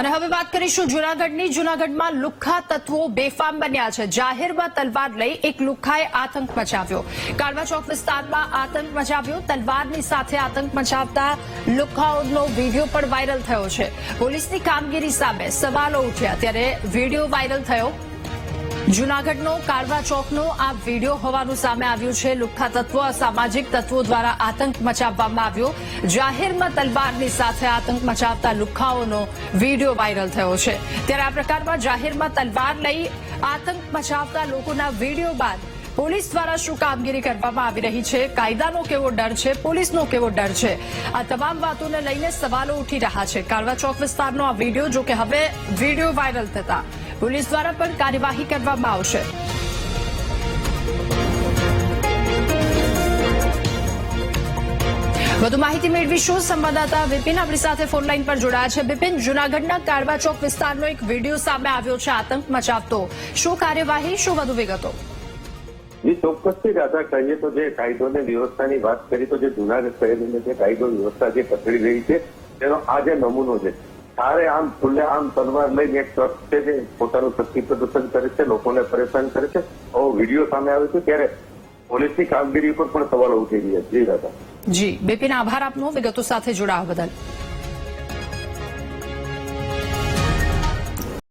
અને હવે વાત કરીશું જુનાગઢની. જુનાગઢમાં લુખ્ખા તત્વો બેફામ બન્યા છે. જાહેરમાં તલવાર લઈ એક લુખ્ખાએ આતંક મચાવ્યો. કાળવા ચોક વિસ્તારમાં આતંક મચાવ્યો. તલવારની સાથે આતંક મચાવતા લુખ્ખાઓનો વીડિયો પણ વાયરલ થયો છે. પોલીસની કામગીરી સામે સવાલો ઉઠ્યા ત્યારે વીડિયો વાયરલ થયો. જુનાગઢનો કાળવા ચોકનો આ વીડિયો હોવાનું સામે આવ્યું છે. લુખ્ખા તત્વો અસામાજિક તત્વો દ્વારા આતંક મચાવવામાં આવ્યો. જાહેરમાં તલવારની સાથે આતંક મચાવતા લુખ્ખાઓનો વીડિયો વાયરલ થયો છે. ત્યારે આ પ્રકારમાં જાહેરમાં તલવાર લઈ આતંક મચાવતા લોકોના વીડિયો બાદ પોલીસ દ્વારા શું કામગીરી કરવામાં આવી રહી છે? કાયદાનો કેવો ડર છે? પોલીસનો કેવો ડર છે? આ તમામ વાતોને લઈને સવાલો ઉઠી રહ્યા છે. કાળવા ચોક વિસ્તારનો આ વીડિયો જો કે હવે વીડિયો વાયરલ થતા પોલીસ દ્વારા પણ કાર્યવાહી કરવામાં આવશે. વધુ માહિતી મેળવીશું. સંવાદદાતા વિપિન આપણી સાથે ફોનલાઈન પર જોડાયા છે. વિપિન, જૂનાગઢના કારવા ચોક વિસ્તારનો એક વીડિયો સામે આવ્યો છે, આતંક મચાવતો. શું કાર્યવાહી? શું વધુ વિગતો? જે, ચોક્કસથી દાદા કહીએ તો જે કાયદો અને વ્યવસ્થાની વાત કરી, તો જે જુનાગઢ શહેરની જે કાયદો વ્યવસ્થા જે પકડી રહી છે, તેનો આ જે નમૂનો છે સારે આમ ખુલ્લે આમ તલવાર લઈને એક ટ્રક છે જે પોતાનું શક્તિ પ્રદર્શન કરે છે, લોકોને પરેશાન કરે છે. આવો વીડિયો સામે આવે છે ત્યારે પોલીસની કામગીરી ઉપર પણ સવાલો ઉઠી રહ્યા છે. જી, દાદા. જી, બિપિન આભાર આપનો. વિગતો સાથે જોડાવા બદલ.